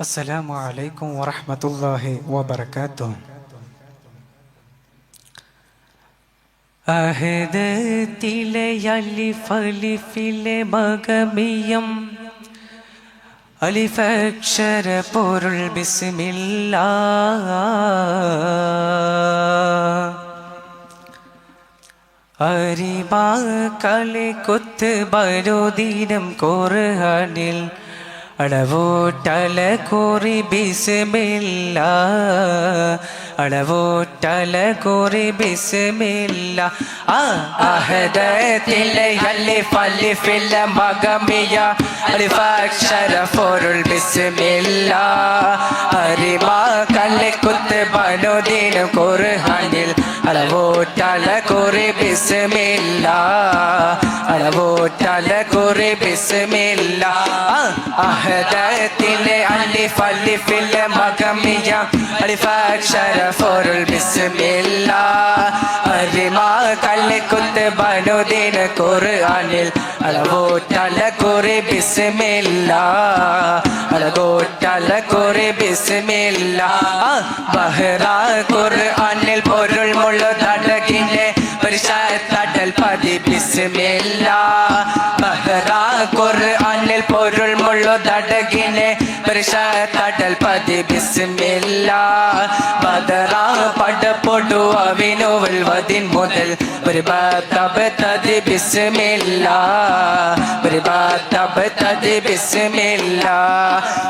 السلام عليكم ورحمة الله وبركاته അഹദത്തിലെ അലിഫലിഫിലെ മകമിയം അലിഫക്ഷര പൊരുൾ ബിസ്മില്ല അരിമാ കളി കുത്ത് ബരോദീനം കോറുഹാനിൽ അളവോട്ടല കോറി ബിസ്മില്ല. അളവോട്ടല കോറി ബിസ്മില്ല. ആ അഹദത്തിലെ അലിഫലിഫിലെ മഗമിയ അലിഫാക്ഷര പൊരുൾ ബിസ്മില്ല. അരിമാ കല്ലെ കുത്ത് ബരോദീനം കുർഹാനിൽ അളവോട്ടല കോറി ബിസ്മില്ല. അളവോട്ടല കോറി ബിസ്മില്ല. അഹദത്തിലെ അലിഫ് അലിഫിലെ മകമിയ. അലിഫക്ഷര ഫോറുൽ ബിസ്മില്ല. അരിമാ ബനുദീന ബനുദിന ഖുർആനിൽ അളവോട്ടല കുറി ബിസ്മില്ല. അളവോട്ടല കുറി ബിസ്മില്ല. ബഹ്റ ഖുർആനിൽ മുഴുതടകിനെ പരിശാത്തടൽ പതി ബിസ്മില്ല. ബദറ പടപൊടു അവിനുവൽ വതിൻ മുതൽ ഒരു ബാത്തബ് തതി ബിസ്മില്ല ഒരു ബാത്തബ് തതി ബിസ്മില്ല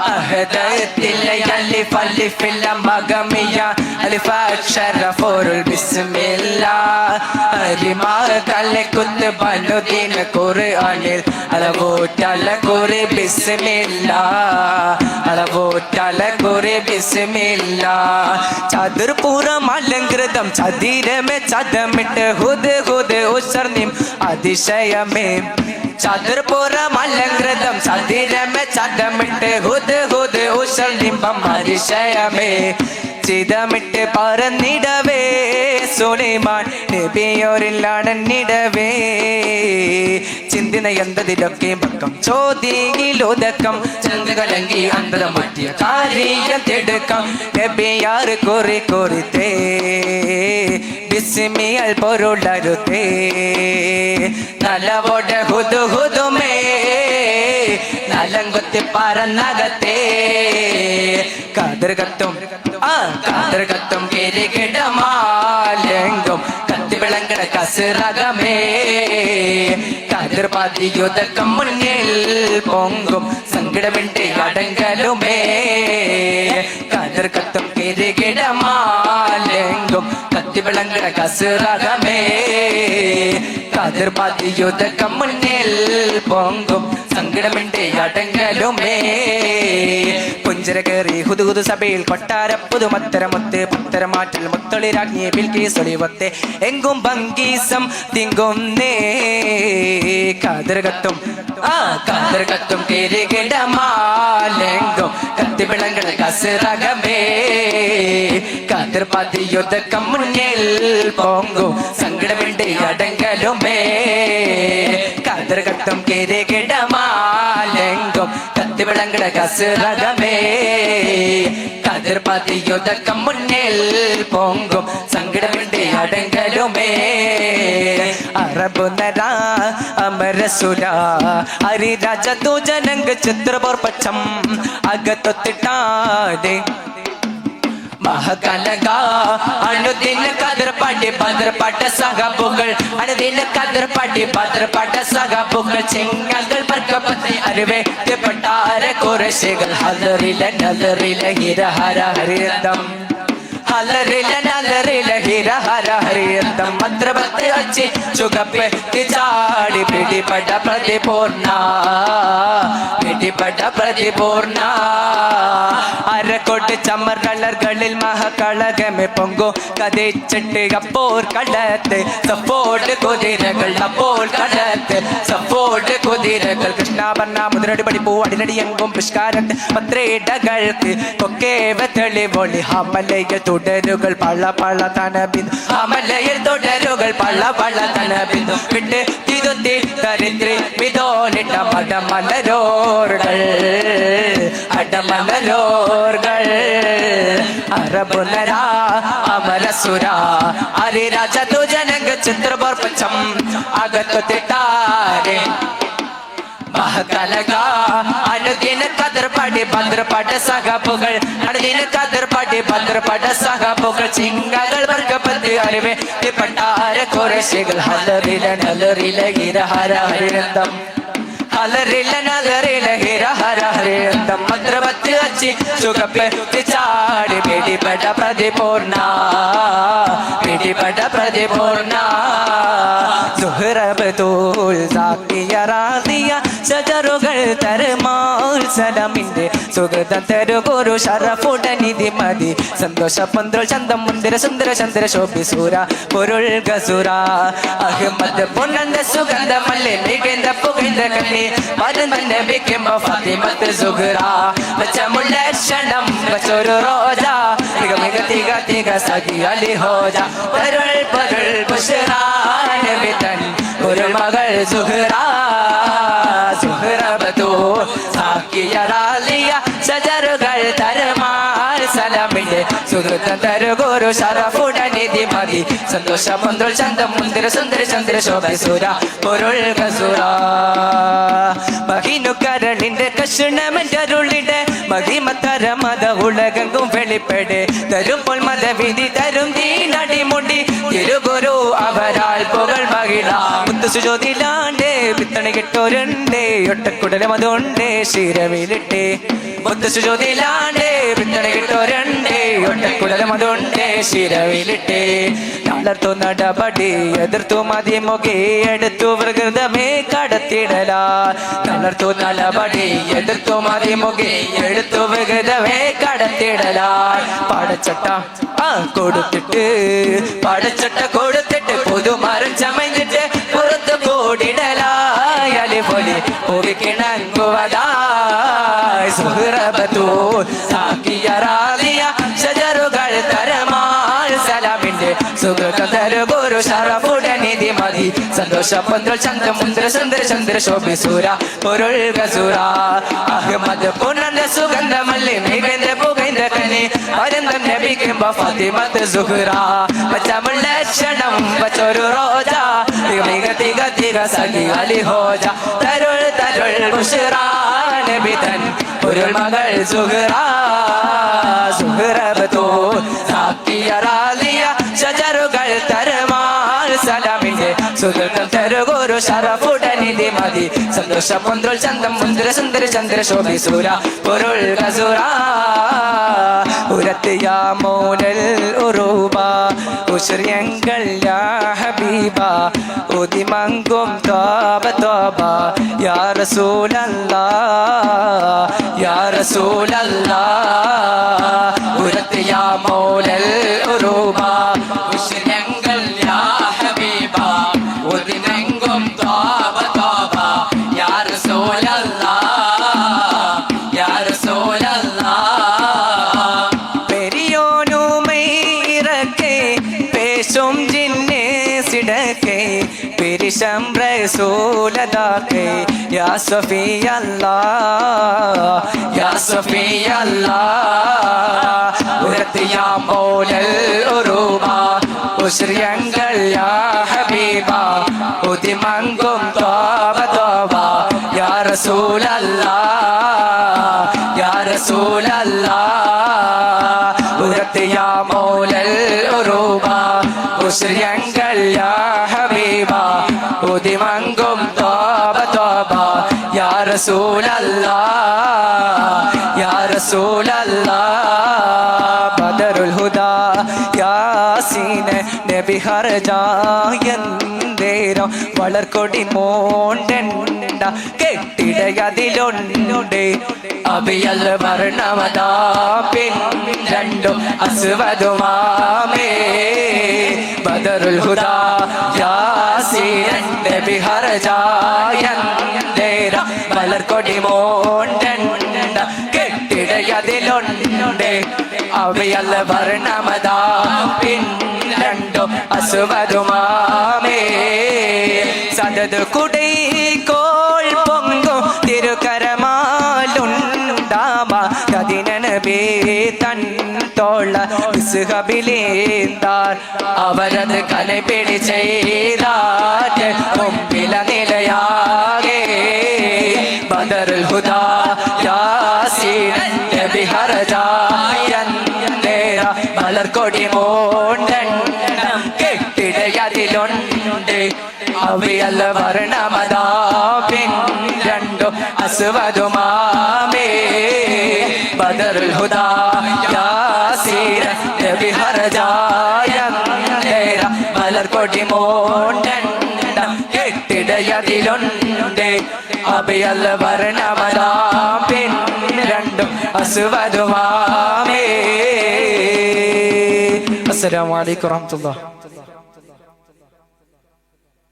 അഹദത്തിലെ അലിഫ് അലിഫില്ല മകമിയ അലിഫ് അക്ഷര ഫോറുൽ ബിസ്മില്ല അരിമാ കല്ലിക്കുത്ത് ബനുദീൻ ഖുർആനിൽ അളവോട്ടല കുറി ബിസ്മില്ല അളവോട്ടല കുറി ബിസ്മില്ല ചതുർപുറം അലങ്കൃതം ചതിരമേ ചതമിട്ട് ഹുദ് ഹുദ് ഉസർനിം അതിശയമേ. ചതുർപുറം അലങ്കൃതം ചതിരമേ ചതമിട്ട് ഹുദ് ഹുദ് ഉസർനിമ്പം അതിശയമേ. ചിതമിട്ട് പറന്നിടവേ സുലൈമാൻ നബിയോരില്ലാടന്നിടവേ ചിന്തിന എന്തതിലൊക്കെ പക്കം? ചോദ്യയിലൊതക്കം ചന്ദ്രകലങ്കി അന്തത മുറ്റിയ കാര്യം തെടുക്കം. നബിയാറ് കുറി കുറിത്തേ. ബിസ്മിയൽ പൊരുളരുതേ. നലവോട ഹുദു ഹുദുമേ നലങ്കുത്തി പറന്നകത്തേ. കാതൃകത്തും ആ കാതൃകത്തും കിരികിടമാലെങ്കും കത്തി വിളങ്ങണ കസിറകമേ. കതിർപാതിയുതക്കം മുന്നിൽ പൊങ്കും സങ്കടമിണ്ട് അടങ്കലുമേ. കതിർകത്തും കിരികിടമാലെങ്കും കത്തി വിളങ്ങണ കസിറകമേ. കതിർപാതിയുതക്കം മുന്നിൽ പൊങ്കും സങ്കടമിണ്ട് അടങ്കലുമേ കുഞ്ചര കയറി ഹുതുഹുതു സഭയിൽ കൊട്ടാര പുതുമത്തരമൊത്ത് പത്തരമാറ്റിൽ മുത്തൊളിരാജ്ഞിയെ ബിൽക്കീസൊളിവത്തെ എങ്കും ഭംഗീസം തിങ്കുന്നേ. കാതൃകത്തും ആ കത്തി വിളങ്ങൾ കസിറകമേ. കാതിർപാതി യുദ്ധക്കം മുന്നിൽ പോങ്കും സങ്കടമിണ്ട് അടങ്കലുമേ. കാതൃകത്തും കിരികിടമാലെങ്കും കത്തി വിളങ്ങൾ കസിറകമേ. കതിർപാതി മുന്നിൽ പൊങ്കും സങ്കടമിന്റെ അടങ്കലുമേ. അറബു നര അമരസുര ഹരിരാജ ജനങ്ക ചിത്രപോർ പച്ചം അകത്തൊത്തിട്ടാതെ. മഹകലക. അനുദിന കതിർപ്പാട്ടി ഭദ്രപ്പാട്ട സഹബുകൾ അനുദിന കതിർപ്പാട്ടി ഭദ്രപ്പാട്ട സഹബുകൾ ചെങ്ങകൾ പർക്കപ്പത്തെ അറിവേറ്റപ്പെട്ടാര കുറശികൾ. ഹലറില നലറില ഹിരഹര ഹരിതം ഹലറില നലറില ഹിരഹര ഹരിതം മന്ത്രപത്ത് അച്ചി ചുകപ്പ് ചാടി പിടിപെട്ട പ്രതിപൂർണ. പിടിപെട്ട പ്രതിപൂർണ. അരക്കോട്ട് ചമ്മർ കളർകളിൽ മഹകളകമെ പൊങ്കു. കഥിച്ചിട്ട് അപ്പോൾ കടത്ത് സപ്പോർട്ട് കുതിരകൾ അപ്പോൾ കടത്ത് സപ്പോർട്ട് കുതിരകൾ. കൃഷ്ണാഭരണ മുതിരടി പടിപ്പൂ അടിനടി എങ്കും പുഷ്കാരത്ത് പത്രേടകൾക്ക്. കൊക്കേവ തെളിവൊളി. ഹമലയിൽ തുടരുകൾ പള്ള പള്ള തനബിന്ദു ഹമലയിൽ തുടരുകൾ പള്ള പള്ള തനബിന്ദു വിട്ട് തിരുത്തി തരിത്രി വിതോലിട്ട മടമലരോറുകൾ അടമലരോർകൾ അറബുലരാ അമരസുര അരിരാജ തുജനങ്ക ചിത്രപർപ്പച്ചം അകത്തു മഹകലക അനുദിന കതിർപടി ഭദ്രപട സഹബുകൾ അനുദിന കതിർപടി ഭദ്രപട സഹബുകൾ ചിങ്കകൾ വർഗപതി അറിവേ പട്ടാര കുറശികൾ ഹലറില നലറില ഗിരഹര ഹരിരന്തം ഹലറില നലറില ഹിരഹര ഹരിരന്തം പത്ത് അച്ചി സുഖപ്പെടുത്തി ചാടി. പിടിപെട്ട പ്രതിപൂർണ പിടിപെട്ട പ്രതിപൂർണ സുഹ്റബ് തൂൽ സാക്കിയ റാസിയ ഷജറുകൾ തരമാൽസലമിന്റെ സുഗതം തരുകൊരു ഷറഫുടനിധി മതി. സന്തോഷ പന്ത്രോ ചന്തം മുന്തിര സുന്ദര ചന്ദ്ര ശോഭി സൂര പൊരുൾ ഗസുര അഹമ്മദ് പൊന്നന്ത സുഗന്ധമല്ലേ മികേന്ദ്ര പുകേന്ദ്ര കല്ലേ മരുന്ന് നബിക്കും ഫാത്തിമത്ത് സുഹ്റ. വെച്ചമുള്ള ക്ഷണം വെച്ചൊരു റോജ. മിക മിക തിക തിക സഖി അലി ഹോജ തരുൾ പൊരുൾ പുഷറാൻ ഒരു മകൾ സുഹറ. സുഹറബത്തോ സാക്കിയറാലിയ ശജറുകൾ തരമാൽ സലമിന്റെ സുഹൃത്തം തരുഗോരു ഷറഫുടനിധി മതി. സന്തോഷ മന്ത്രൾ ചന്തം മുന്തിര സുന്ദര ചന്ദ്ര ശോഭസുര പൊരുൾ കസുര മഹിനു കരളിന്റെ കഷണമെന്റെ മത ഉലകങ്കും വെളിപ്പെടെ. തരുമ്പോൾ മതവിധി തരും തീനടിമുടി തിരുഗുരു അവരാൽ പുകൾ മഹിള. മുത്തുസുജോതിലാണ്ടേ പിത്തണി കിട്ടോരുണ്ടേ. ഒട്ടക്കുടലും അതുണ്ട് ശിരവിലിട്ടേ. മുത്തുസുജോതിലാണ്ടേ പിത്തണി കിട്ടോരുണ്ടേ അതുണ്ടേ ശിരവിലിട്ടേ തളർത്തു നടപടി എതിർത്തു മതി മുഖേ എടുത്തു പ്രകൃതമേ കടത്തിടല. തളർത്തു നടപടി എതിർത്തു മതി മുഖേ എടുത്തു വികൃതമേ കടത്തിടല. പടച്ചട്ട കൊടുത്തിട്ട് പടച്ചട്ട കൊടുത്തിട്ട് പുതുമരം ചമഞ്ഞിട്ട് സന്തോഷപന്ത്ര ചന്ദ്രമുന്ദ്ര ചന്ദ്ര ചന്ദ്ര ശോഭിസൂര പൊരുൾകസൂര അഹമ്മദ് പൊന്നന്റെ സുഗന്ധമല്ലി മികന്റെ പുകൈന്റെ കനി. അരന്തം ലഭിക്കുമ്പോ ഫാത്തിമത്ത് സുഹുറ. പച്ചമുള്ള ക്ഷണം പച്ചൊരു റോജ. തിക തിക തിക സഖി അലി ഹോജ തരുൾ തരുൾ ബുഷറ നബി തൻ ഒരു മകൾ സുഹുറ. സുഹുറ തോ സാക്കിയറാ. സലാമിന്റെ സുഹൃത്തം ശരഫുടനിധി മതി. സന്തോഷ പൊന്ത്രൾ ചന്തം മുന്ദ്ര സുന്ദര ചന്ദ്ര ശോഭിസൂര പൊരുൾ കസുര ഉരത്തിയ മോനൽ ഉറൂബ ഉശ്രിയങ്ങൾ യാ ഹബീബ. ഉദിമങ്കും തോബ തോബ യാ റസൂലല്ലാ യാ റസൂലല്ലാ. ഉരത്തിയ മോനൽ ഉറൂബ ഉശ്രിയങ്ങൾ പിരിശം റസൂലതാക്കെ യാ സഫി അല്ലാ യാ സഫി അല്ലാ ഉരത്ത് യാ മോലൽ ഉറൂബ ഉശ്രിയങ്ങൾ യാ ഹബീബ. ഉതിമങ്കും തോബ തോബ യാ റസൂലല്ലാ യാ റസൂലല്ലാ ഉരത്ത് യാ മോലൽ ഉറൂബ ഉശ്രിയങ്ങൾ യാ ഉദിമങ്കും തോബ തോബ യാ റസൂലല്ലാ യാ റസൂലല്ലാ ബദറുൽ ഹുദാ യാസീന നബി ഹർജായന്തേരം വളർക്കൊടി മോണ്ടണ്ട കെട്ടിടയതിലുണ്ട് അഭിയൽ വർണമതാ പിൻ രണ്ടും അസുവതുമാമേ ബദറുൽ ഹുദാ യാസീൻ നബി ഹർജായന്തേരം വളർക്കൊടി മോണ്ടണ്ട കെട്ടിടയതിലുണ്ട് അവയല്ല വർണമതാ പിൻ രണ്ടും അസുവതുമാമേ സദത് കുടൈ കോൾ പൊങ്കും തിരുക്കരമാലുണ്ടാമ നബി തൻ തോള ഇസ്ഹബിലേന്താർ അവരത് കലപിടി ചെയ്താറ്റ് മുമ്പില നിലയാകെ. ബദറുൽ ഹുദാ യാസീൻ നബി ഹർജായന്തേര മലർക്കൊടി മോണ്ടെണ്ണം കെട്ടിടയതിലുണ്ട് അവയല്ല വർണമതാ പിൻ രണ്ടു അസുവതുമാമേ. ബദറുൽ ഹുദാ യാസീൻ. നബി ഹർജായന്തേര മലർക്കൊടി മോണ്ടെണ്ണം കെട്ടിടയതിലുണ്ട് അവയല്ല വർണമതാ രണ്ടും അസുവതുമാമേ അസ്സലാമു അലൈക്കും വറഹ്മത്തുള്ളാഹി.